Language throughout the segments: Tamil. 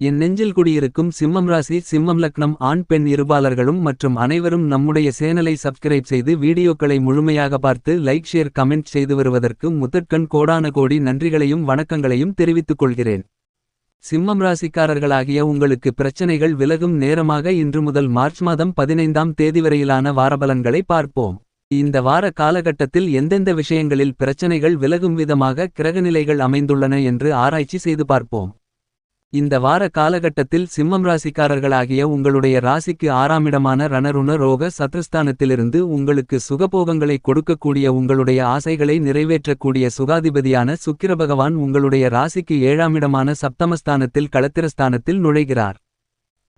என் நெஞ்சில் குடியிருக்கும் சிம்மம் ராசி சிம்மம் லக்னம் ஆண் பெண் இருபாளர்களும் மற்றும் அனைவரும் நம்முடைய சேனலை சப்ஸ்கிரைப் செய்து வீடியோக்களை முழுமையாக பார்த்து லைக் ஷேர் கமெண்ட் செய்து வருவதற்கு முதற்கண் கோடான கோடி நன்றிகளையும் வணக்கங்களையும் தெரிவித்துக் கொள்கிறேன். சிம்மம் ராசிக்காரர்களாகிய உங்களுக்கு பிரச்சனைகள் விலகும் நேரமாக இன்று முதல் மார்ச் மாதம் பதினைந்தாம் தேதி வரையிலான வாரபலன்களை பார்ப்போம். இந்த வார காலகட்டத்தில் எந்தெந்த விஷயங்களில் பிரச்சனைகள் விலகும் விதமாக கிரகநிலைகள் அமைந்துள்ளன என்று ஆராய்ச்சி செய்து பார்ப்போம். இந்த வார காலகட்டத்தில் சிம்மம் ராசிக்காரர்களாகிய உங்களுடைய ராசிக்கு ஆறாமிடமான ரணருண ரோக சத்ருஸ்தானத்திலிருந்து உங்களுக்கு சுகபோகங்களை கொடுக்கக்கூடிய உங்களுடைய ஆசைகளை நிறைவேற்றக்கூடிய சுகாதிபதியான சுக்கிரபகவான் உங்களுடைய ராசிக்கு ஏழாமிடமான சப்தமஸ்தானத்தில் களத்திரஸ்தானத்தில் நுழைகிறார்.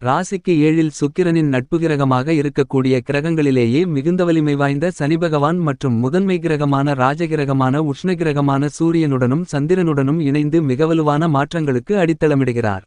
ராசிக்கு ஏழில் சுக்கிரனின் நட்பு கிரகமாக இருக்கக்கூடிய கிரகங்களிலேயே மிகுந்த வலிமை வாய்ந்த சனிபகவான் மற்றும் முதன்மை கிரகமான ராஜகிரகமான உஷ்ணகிரகமான சூரியனுடனும் சந்திரனுடனும் இணைந்து மிகவலுவான மாற்றங்களுக்கு அடித்தளமிடுகிறார்.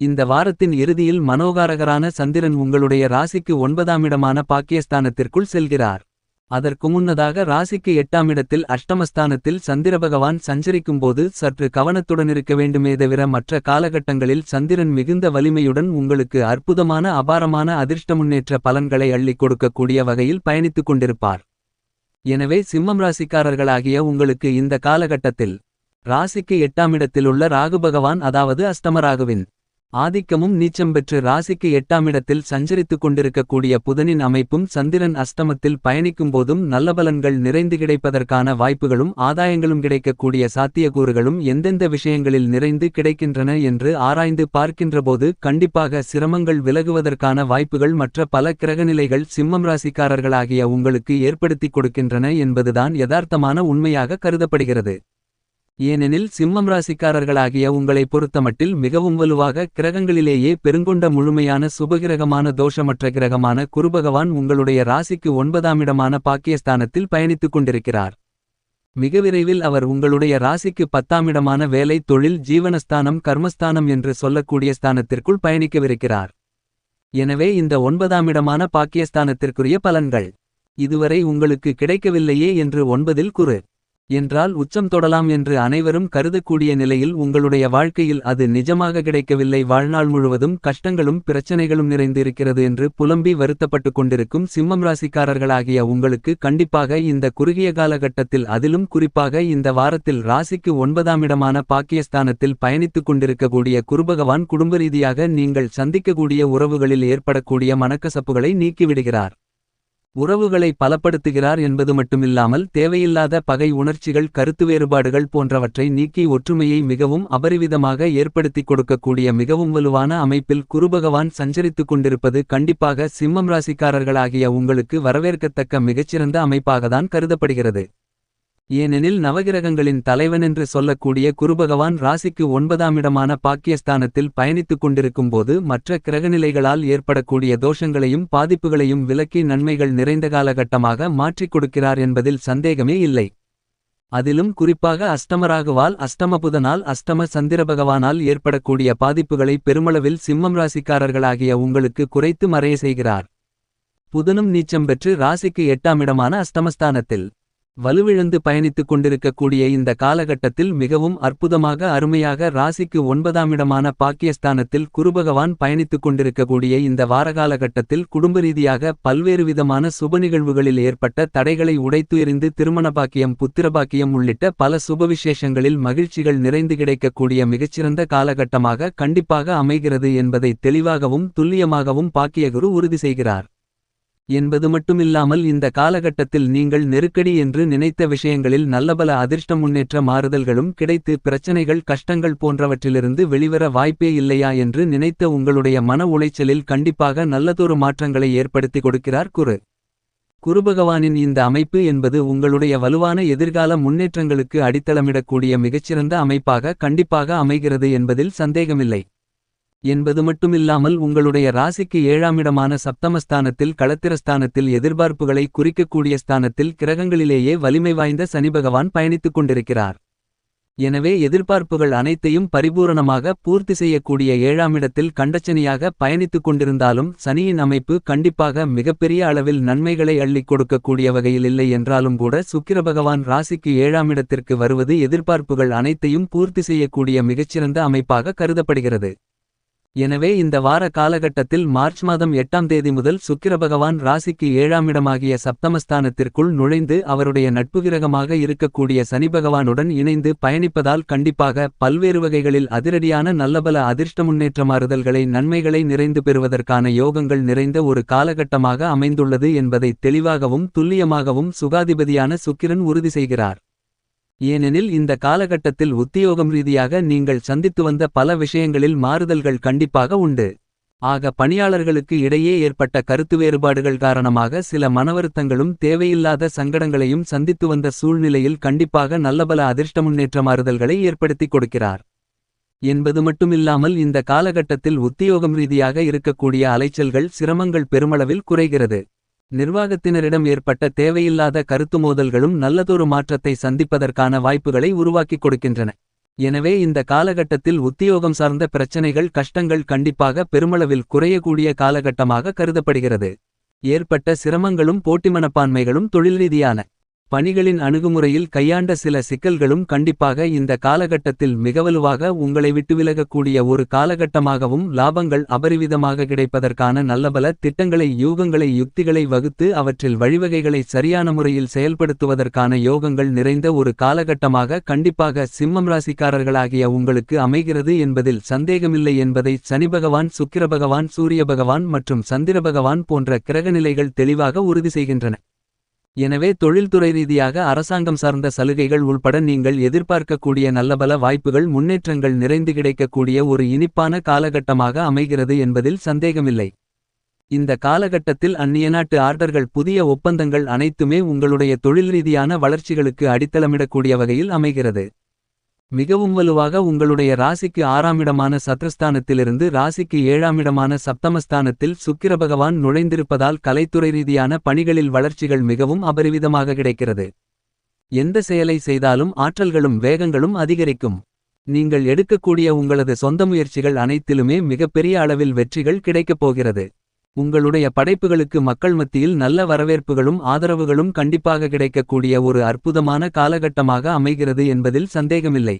இந்த வாரத்தின் இறுதியில் மனோகாரகரான சந்திரன் உங்களுடைய ராசிக்கு ஒன்பதாம் இடமான பாக்கியஸ்தானத்திற்குள் செல்கிறார். அதற்கு முன்னதாக ராசிக்கு எட்டாமிடத்தில் அஷ்டமஸ்தானத்தில் சந்திரபகவான் சஞ்சரிக்கும்போது சற்று கவனத்துடன் இருக்க வேண்டுமே தவிர மற்ற காலகட்டங்களில் சந்திரன் மிகுந்த வலிமையுடன் உங்களுக்கு அற்புதமான அபாரமான அதிர்ஷ்ட முன்னேற்ற பலன்களை அள்ளிக் கொடுக்கக்கூடிய வகையில் பயணித்துக் கொண்டிருப்பார். எனவே சிம்மம் ராசிக்காரர்களாகிய உங்களுக்கு இந்த காலகட்டத்தில் ராசிக்கு எட்டாமிடத்திலுள்ள ராகு ராகுபகவான் அதாவது அஷ்டமராகுவின் ஆதிக்கமும் நீச்சம் பெற்று ராசிக்கு எட்டாமிடத்தில் சஞ்சரித்துக் கொண்டிருக்கக்கூடிய புதனின் அமைப்பும் சந்திரன் அஷ்டமத்தில் பயணிக்கும்போதும் நல்ல பலன்கள் நிறைந்து கிடைப்பதற்கான வாய்ப்புகளும் ஆதாயங்களும் கிடைக்கக்கூடிய சாத்தியக்கூறுகளும் எந்தெந்த விஷயங்களில் நிறைந்து கிடைக்கின்றன என்று ஆராய்ந்து பார்க்கின்றபோது கண்டிப்பாக சிரமங்கள் விலகுவதற்கான வாய்ப்புகள் மற்ற பல கிரகநிலைகள் சிம்மம் ராசிக்காரர்களாகிய உங்களுக்கு ஏற்படுத்திக் கொடுக்கின்றன என்பதுதான் யதார்த்தமான உண்மையாக கருதப்படுகிறது. ஏனெனில் சிம்மம் ராசிக்காரர்களாகிய உங்களை பொறுத்தமட்டில் மிகவும் வலுவாக கிரகங்களிலேயே பெருங்கொண்ட முழுமையான சுபகிரகமான தோஷமற்ற கிரகமான குருபகவான் உங்களுடைய ராசிக்கு ஒன்பதாமிடமான பாக்கியஸ்தானத்தில் பயணித்துக் கொண்டிருக்கிறார். மிக விரைவில் அவர் உங்களுடைய ராசிக்கு பத்தாமிடமான வேலை தொழில் ஜீவனஸ்தானம் கர்மஸ்தானம் என்று சொல்லக்கூடிய ஸ்தானத்திற்குள் பயணிக்கவிருக்கிறார். எனவே இந்த ஒன்பதாமிடமான பாக்கியஸ்தானத்திற்குரிய பலன்கள். இதுவரை உங்களுக்கு கிடைக்கவில்லையே என்று ஒன்பதில் குறு. என்றால் உச்சம் தொடலாம் என்று அனைவரும் கருதக்கூடிய நிலையில் உங்களுடைய வாழ்க்கையில் அது நிஜமாக கிடைக்கவில்லை. வாழ்நாள் முழுவதும் கஷ்டங்களும் பிரச்சனைகளும் நிறைந்திருக்கிறது என்று புலம்பி வருத்தப்பட்டுக் கொண்டிருக்கும் சிம்மம் ராசிக்காரர்களாகிய உங்களுக்கு கண்டிப்பாக இந்த குறுகிய காலகட்டத்தில் அதிலும் குறிப்பாக இந்த வாரத்தில் ராசிக்கு ஒன்பதாம் இடமான பாக்கியஸ்தானத்தில் பயணித்துக் கொண்டிருக்கக்கூடிய குருபகவான் குடும்ப ரீதியாக நீங்கள் சந்திக்கக்கூடிய உறவுகளில் ஏற்படக்கூடிய மனக்கசப்புகளை நீக்கிவிடுகிறார். உறவுகளை பலப்படுத்துகிறார் என்பது மட்டுமில்லாமல் தேவையில்லாத பகை உணர்ச்சிகள் கருத்து வேறுபாடுகள் போன்றவற்றை நீக்கி ஒற்றுமையை மிகவும் அபரிவிதமாக ஏற்படுத்திக் கொடுக்கக்கூடிய மிகவும் வலுவான அமைப்பில் குருபகவான் சஞ்சரித்துக் கொண்டிருப்பது கண்டிப்பாக சிம்மம் ராசிக்காரர்களாகிய உங்களுக்கு வரவேற்கத்தக்க மிகச்சிறந்த அமைப்பாகத்தான் கருதப்படுகிறது. ஏனெனில் நவகிரகங்களின் தலைவனென்று சொல்லக்கூடிய குருபகவான் ராசிக்கு ஒன்பதாமிடமான பாக்கியஸ்தானத்தில் பயணித்துக் கொண்டிருக்கும்போது மற்ற கிரகநிலைகளால் ஏற்படக்கூடிய தோஷங்களையும் பாதிப்புகளையும் விலக்கி நன்மைகள் நிறைந்த காலகட்டமாக மாற்றிக் கொடுக்கிறார் என்பதில் சந்தேகமே இல்லை. அதிலும் குறிப்பாக அஷ்டமராகுவால் அஷ்டமபுதனால் அஷ்டம சந்திரபகவானால் ஏற்படக்கூடிய பாதிப்புகளை பெருமளவில் சிம்மம் ராசிக்காரர்களாகிய உங்களுக்கு குறைத்து மறைய செய்கிறார். புதனும் நீச்சம் பெற்று ராசிக்கு எட்டாமிடமான அஷ்டமஸ்தானத்தில் வலுவிழந்து பயணித்துக் கொண்டிருக்கக்கூடிய இந்த காலகட்டத்தில் மிகவும் அற்புதமாக அருமையாக ராசிக்கு ஒன்பதாமிடமான பாக்கியஸ்தானத்தில் குருபகவான் பயணித்துக் கொண்டிருக்கக்கூடிய இந்த வாரகாலகட்டத்தில் குடும்ப ரீதியாக பல்வேறு விதமான சுப நிகழ்வுகளில் ஏற்பட்ட தடைகளை உடைத்து எறிந்து திருமண பாக்கியம் புத்திரபாக்கியம் உள்ளிட்ட பல சுப விசேஷங்களில் மகிழ்ச்சிகள் நிறைந்து கிடைக்கக்கூடிய மிகச்சிறந்த காலகட்டமாக கண்டிப்பாக அமைகிறது என்பதை தெளிவாகவும் துல்லியமாகவும் பாக்கியகுரு உறுதி செய்கிறார். என்பது மட்டுமில்லாமல் இந்த காலகட்டத்தில் நீங்கள் நெருக்கடி என்று நினைத்த விஷயங்களில் நல்லபல அதிர்ஷ்ட முன்னேற்ற மாறுதல்களும் கிடைத்து பிரச்சனைகள் கஷ்டங்கள் போன்றவற்றிலிருந்து வெளிவர வாய்ப்பே இல்லையா என்று நினைத்த உங்களுடைய மன உளைச்சலில் கண்டிப்பாக நல்லதொரு மாற்றங்களை ஏற்படுத்தி கொடுக்கிறார் குரு. குருபகவானின் இந்த அமைப்பு என்பது உங்களுடைய வலுவான எதிர்கால முன்னேற்றங்களுக்கு அடித்தளமிடக்கூடிய மிகச்சிறந்த அமைப்பாக கண்டிப்பாக அமைகிறது என்பதில் சந்தேகமில்லை. என்பது மட்டுமில்லாமல் உங்களுடைய ராசிக்கு ஏழாமிடமான சப்தமஸ்தானத்தில் களத்திரஸ்தானத்தில் எதிர்பார்ப்புகளை குறிக்கக்கூடிய ஸ்தானத்தில் கிரகங்களிலேயே வலிமை வாய்ந்த சனிபகவான் பயணித்துக் கொண்டிருக்கிறார். எனவே எதிர்பார்ப்புகள் அனைத்தையும் பரிபூரணமாக பூர்த்தி செய்யக்கூடிய ஏழாமிடத்தில் கண்டச்சனியாக பயணித்துக் கொண்டிருந்தாலும் சனியின் அமைப்பு கண்டிப்பாக மிகப்பெரிய அளவில் நன்மைகளை அள்ளிக் கொடுக்கக்கூடிய வகையில் இல்லை என்றாலும் கூட சுக்கிர பகவான் ராசிக்கு ஏழாமிடத்திற்கு வருவது எதிர்பார்ப்புகள் அனைத்தையும் பூர்த்தி செய்யக்கூடிய மிகச்சிறந்த அமைப்பாக கருதப்படுகிறது. எனவே இந்த வார காலகட்டத்தில் மார்ச் மாதம் எட்டாம் தேதி முதல் சுக்கிர பகவான் ராசிக்கு ஏழாம் இடமாகிய சப்தமஸ்தானத்திற்குள் நுழைந்து அவருடைய நட்புகிரகமாக இருக்கக்கூடிய சனி பகவானுடன் இணைந்து பயணிப்பதால் கண்டிப்பாக பல்வேறு வகைகளில் அதிரடியான நல்லபல அதிர்ஷ்ட முன்னேற்ற மாறுதல்களை நன்மைகளை நிறைந்து பெறுவதற்கான யோகங்கள் நிறைந்த ஒரு காலகட்டமாக அமைந்துள்ளது என்பதை தெளிவாகவும் துல்லியமாகவும் சுகாதிபதியான சுக்கிரன் உறுதி செய்கிறார். ஏனெனில் இந்த காலகட்டத்தில் உத்தியோகம் ரீதியாக நீங்கள் சந்தித்து வந்த பல விஷயங்களில் மாறுதல்கள் கண்டிப்பாக உண்டு. ஆக பணியாளர்களுக்கு இடையே ஏற்பட்ட கருத்து வேறுபாடுகள் காரணமாக சில மனவருத்தங்களும் தேவையில்லாத சங்கடங்களையும் சந்தித்து வந்த சூழ்நிலையில் கண்டிப்பாக நல்லபல அதிர்ஷ்ட முன்னேற்ற மாறுதல்களை ஏற்படுத்திக் கொடுக்கிறார். என்பது மட்டுமில்லாமல் இந்த காலகட்டத்தில் உத்தியோகம் ரீதியாக இருக்கக்கூடிய அலைச்சல்கள் சிரமங்கள் பெருமளவில் குறைகிறது. நிர்வாகத்தினரிடம் ஏற்பட்ட தேவையில்லாத கருத்து மோதல்களும் நல்லதொரு மாற்றத்தை சந்திப்பதற்கான வாய்ப்புகளை உருவாக்கிக் கொடுக்கின்றன. எனவே இந்த காலகட்டத்தில் உத்தியோகம் சார்ந்த பிரச்சனைகள் கஷ்டங்கள் கண்டிப்பாக பெருமளவில் குறையக்கூடிய காலகட்டமாக கருதப்படுகிறது. ஏற்பட்ட சிரமங்களும் போட்டி மனப்பான்மைகளும் தொழில் ரீதியான பணிகளின் அணுகுமுறையில் கையாண்ட சில சிக்கல்களும் கண்டிப்பாக இந்த காலகட்டத்தில் மிகவலுவாக உங்களை விட்டு விலகக்கூடிய ஒரு காலகட்டமாகவும் லாபங்கள் அபரிவிதமாக கிடைப்பதற்கான நல்லபல திட்டங்களை யூகங்களை யுக்திகளை வகுத்து அவற்றில் வழிவகைகளை சரியான முறையில் செயல்படுத்துவதற்கான யோகங்கள் நிறைந்த ஒரு காலகட்டமாக கண்டிப்பாக சிம்மம் ராசிக்காரர்களாகிய உங்களுக்கு அமைகிறது என்பதில் சந்தேகமில்லை என்பதை சனி பகவான் சுக்கிர பகவான் சூரிய பகவான் மற்றும் சந்திர பகவான் போன்ற கிரகநிலைகள் தெளிவாக உறுதி செய்கின்றன. எனவே தொழில்துறை ரீதியாக அரசாங்கம் சார்ந்த சலுகைகள் உள்பட நீங்கள் எதிர்பார்க்கக்கூடிய நல்லபல வாய்ப்புகள் முன்னேற்றங்கள் நிறைந்து கிடைக்கக்கூடிய ஒரு இனிப்பான காலகட்டமாக அமைகிறது என்பதில் சந்தேகமில்லை. இந்த காலகட்டத்தில் அந்நிய நாட்டு ஆர்டர்கள் புதிய ஒப்பந்தங்கள் அனைத்துமே உங்களுடைய தொழில் ரீதியான வளர்ச்சிகளுக்கு அடித்தளமிடக்கூடிய வகையில் அமைகிறது. மிகவும் வலுவாக உங்களுடைய ராசிக்கு ஆறாமிடமான சத்ரஸ்தானத்திலிருந்து ராசிக்கு ஏழாமிடமான சப்தமஸ்தானத்தில் சுக்கிர பகவான் நுழைந்திருப்பதால் கலைத்துறை ரீதியான பணிகளில் வளர்ச்சிகள் மிகவும் அபரிவிதமாக கிடைக்கிறது. எந்த செயலை செய்தாலும் ஆற்றல்களும் வேகங்களும் அதிகரிக்கும். நீங்கள் எடுக்கக்கூடிய உங்களது சொந்த முயற்சிகள் அனைத்திலுமே மிகப்பெரிய அளவில் வெற்றிகள் கிடைக்கப் போகிறது. உங்களுடைய படைப்புகளுக்கு மக்கள் மத்தியில் நல்ல வரவேற்புகளும் ஆதரவுகளும் கண்டிப்பாக கிடைக்கக்கூடிய ஒரு அற்புதமான காலகட்டமாக அமைகிறது என்பதில் சந்தேகமில்லை.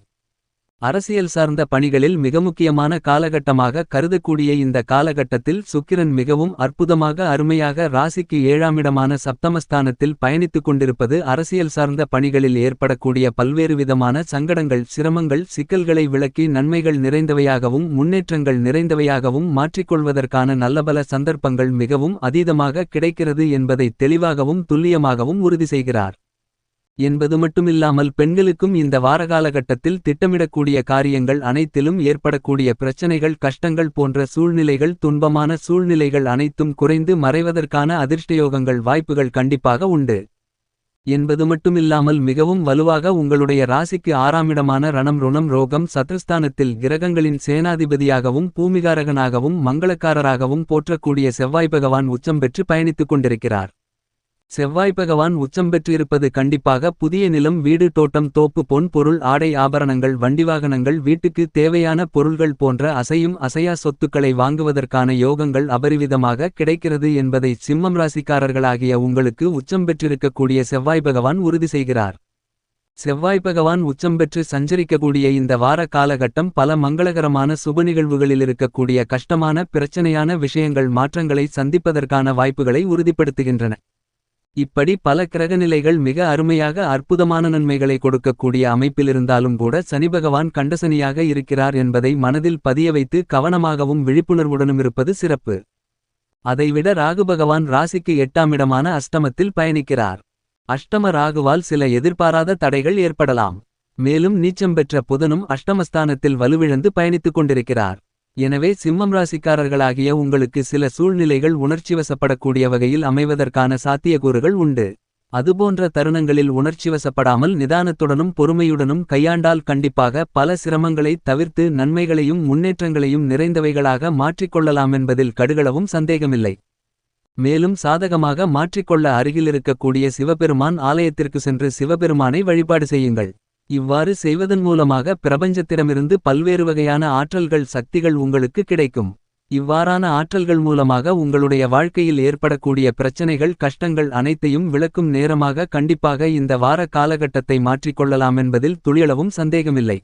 அரசியல் சார்ந்த பணிகளில் மிக முக்கியமான காலகட்டமாக கருதக்கூடிய இந்த காலகட்டத்தில் சுக்கிரன் மிகவும் அற்புதமாக அருமையாக ராசிக்கு ஏழாமிடமான சப்தமஸ்தானத்தில் பயணித்துக் கொண்டிருப்பது அரசியல் சார்ந்த பணிகளில் ஏற்படக்கூடிய பல்வேறு விதமான சங்கடங்கள் சிரமங்கள் சிக்கல்களை விளக்கி நன்மைகள் நிறைந்தவையாகவும் முன்னேற்றங்கள் நிறைந்தவையாகவும் மாற்றிக்கொள்வதற்கான நல்லபல சந்தர்ப்பங்கள் மிகவும் அதீதமாக கிடைக்கிறது என்பதை தெளிவாகவும் துல்லியமாகவும் உறுதி செய்கிறார். என்பது மட்டுமில்லாமல் பெண்களுக்கும் இந்த வாரகாலகட்டத்தில் திட்டமிடக்கூடிய காரியங்கள் அனைத்திலும் ஏற்படக்கூடிய பிரச்சனைகள் கஷ்டங்கள் போன்ற சூழ்நிலைகள் துன்பமான சூழ்நிலைகள் அனைத்தும் குறைந்து மறைவதற்கான அதிர்ஷ்டயோகங்கள் வாய்ப்புகள் கண்டிப்பாக உண்டு. என்பது மட்டுமில்லாமல் மிகவும் வலுவாக உங்களுடைய ராசிக்கு ஆறாமிடமான ரணம் ருணம் ரோகம் சத்ருஸ்தானத்தில் கிரகங்களின் சேனாதிபதியாகவும் பூமிகாரகனாகவும் மங்களக்காரராகவும் போற்றக்கூடிய செவ்வாய் பகவான் உச்சம் பெற்று பயணித்துக் கொண்டிருக்கிறார். செவ்வாய் பகவான் உச்சம் பெற்றிருப்பது கண்டிப்பாக புதிய நிலம் வீடு தோட்டம் தோப்பு பொன் பொருள் ஆடை ஆபரணங்கள் வண்டிவாகனங்கள் வீட்டுக்கு தேவையான பொருள்கள் போன்ற அசையும் அசையா சொத்துக்களை வாங்குவதற்கான யோகங்கள் அபரிவிதமாக கிடைக்கிறது என்பதை சிம்மம் ராசிக்காரர்களாகிய உங்களுக்கு உச்சம் பெற்றிருக்கக்கூடிய செவ்வாய் பகவான் உறுதி செய்கிறார். செவ்வாய் பகவான் உச்சம் பெற்று சஞ்சரிக்கக்கூடிய இந்த வார காலகட்டம் பல மங்களகரமான சுப நிகழ்வுகளில் இருக்கக்கூடிய கஷ்டமான பிரச்சனையான விஷயங்கள் மாற்றங்களை சந்திப்பதற்கான வாய்ப்புகளை உறுதிப்படுத்துகின்றன. இப்படி பல கிரகநிலைகள் மிக அருமையாக அற்புதமான நன்மைகளை கொடுக்கக்கூடிய அமைப்பிலிருந்தாலும் கூட சனிபகவான் கண்டசனியாக இருக்கிறார் என்பதை மனதில் பதிய வைத்து கவனமாகவும் விழிப்புணர்வுடனும் இருப்பது சிறப்பு. அதைவிட ராகு பகவான் ராசிக்கு எட்டாமிடமான அஷ்டமத்தில் பயணிக்கிறார். அஷ்டம ராகுவால் சில எதிர்பாராத தடைகள் ஏற்படலாம். மேலும் நீச்சம் பெற்ற புதனும் அஷ்டமஸ்தானத்தில் வலுவிழந்து பயணித்துக் கொண்டிருக்கிறார். எனவே சிம்மம் ராசிக்காரர்களாகிய உங்களுக்கு சில சூழ்நிலைகள் உணர்ச்சிவசப்படக்கூடிய வகையில் அமைவதற்கான சாத்தியக்கூறுகள் உண்டு. அதுபோன்ற தருணங்களில் உணர்ச்சிவசப்படாமல் நிதானத்துடனும் பொறுமையுடனும் கையாண்டால் கண்டிப்பாக பல சிரமங்களை தவிர்த்து நன்மைகளையும் முன்னேற்றங்களையும் நிறைந்தவைகளாக மாற்றிக்கொள்ளலாம் என்பதில் கடுகளவும் சந்தேகமில்லை. மேலும் சாதகமாக மாற்றிக்கொள்ள அருகில் இருக்கக்கூடிய சிவபெருமான் ஆலயத்திற்கு சென்று சிவபெருமானை வழிபாடு செய்யுங்கள். இவ்வாறு செய்வதன் மூலமாக பிரபஞ்சத்திடமிருந்து பல்வேறு வகையான ஆற்றல்கள் சக்திகள் உங்களுக்கு கிடைக்கும். இவ்வாறான ஆற்றல்கள் மூலமாக உங்களுடைய வாழ்க்கையில் ஏற்படக்கூடிய பிரச்சனைகள் கஷ்டங்கள் அனைத்தையும் விளக்கும் நேரமாக கண்டிப்பாக இந்த வார காலகட்டத்தை மாற்றிக்கொள்ளலாம் என்பதில் துளியளவும் சந்தேகமில்லை.